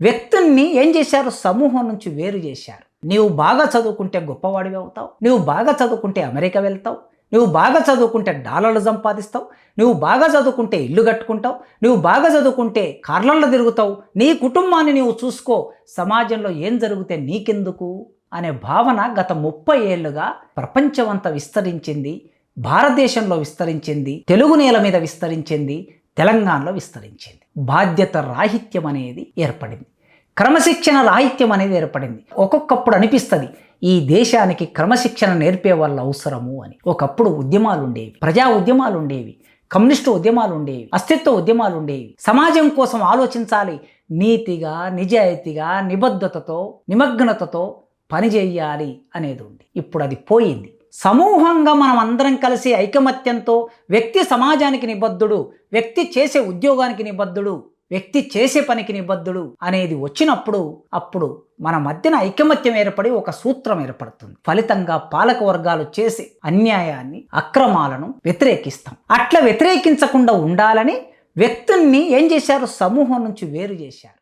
వ్యక్తుల్ని ఏం చేశారు? సమూహం నుంచి వేరు చేశారు. నీవు బాగా చదువుకుంటే గొప్పవాడివి అవుతావు. నువ్వు బాగా చదువుకుంటే అమెరికా వెళ్తావు. నువ్వు బాగా చదువుకుంటే డాలర్లు సంపాదిస్తావు. నువ్వు బాగా చదువుకుంటే ఇల్లు కట్టుకుంటావు. నువ్వు బాగా చదువుకుంటే కార్లల్లో తిరుగుతావు. నీ కుటుంబాన్ని నీవు చూసుకో. సమాజంలో ఏం జరిగితే నీకెందుకు? అనే భావన గత ముప్పై ఏళ్ళుగా ప్రపంచమంతా విస్తరించింది. భారతదేశంలో విస్తరించింది. తెలుగు నేల మీద విస్తరించింది. తెలంగాణలో విస్తరించింది. బాధ్యత రాహిత్యం అనేది ఏర్పడింది. క్రమశిక్షణ రాహిత్యం అనేది ఏర్పడింది. ఒక్కొక్కప్పుడు అనిపిస్తుంది ఈ దేశానికి క్రమశిక్షణ నేర్పే వాళ్ళ అవసరము అని. ఒకప్పుడు ఉద్యమాలు ఉండేవి ప్రజా ఉద్యమాలు ఉండేవి కమ్యూనిస్టు ఉద్యమాలు ఉండేవి అస్తిత్వ ఉద్యమాలు ఉండేవి. సమాజం కోసం ఆలోచించాలి నీతిగా నిజాయితీగా నిబద్ధతతో నిమగ్నతతో పనిచేయాలి అనేది ఉంది. ఇప్పుడు అది పోయింది. సమూహంగా మనం అందరం కలిసి ఐకమత్యంతో వ్యక్తి సమాజానికి నిబద్ధుడు వ్యక్తి చేసే ఉద్యోగానికి నిబద్ధుడు వ్యక్తి చేసే పనికి నిబద్ధుడు అనేది వచ్చినప్పుడు అప్పుడు మన మధ్యన ఐకమత్యం ఏర్పడి ఒక సూత్రం ఏర్పడుతుంది. ఫలితంగా పాలక వర్గాలు చేసే అన్యాయాన్ని అక్రమాలను వ్యతిరేకిస్తాం. అట్లా వ్యతిరేకించకుండా ఉండాలని వ్యక్తుల్ని ఏం చేశారు? సమూహం నుంచి వేరు చేశారు.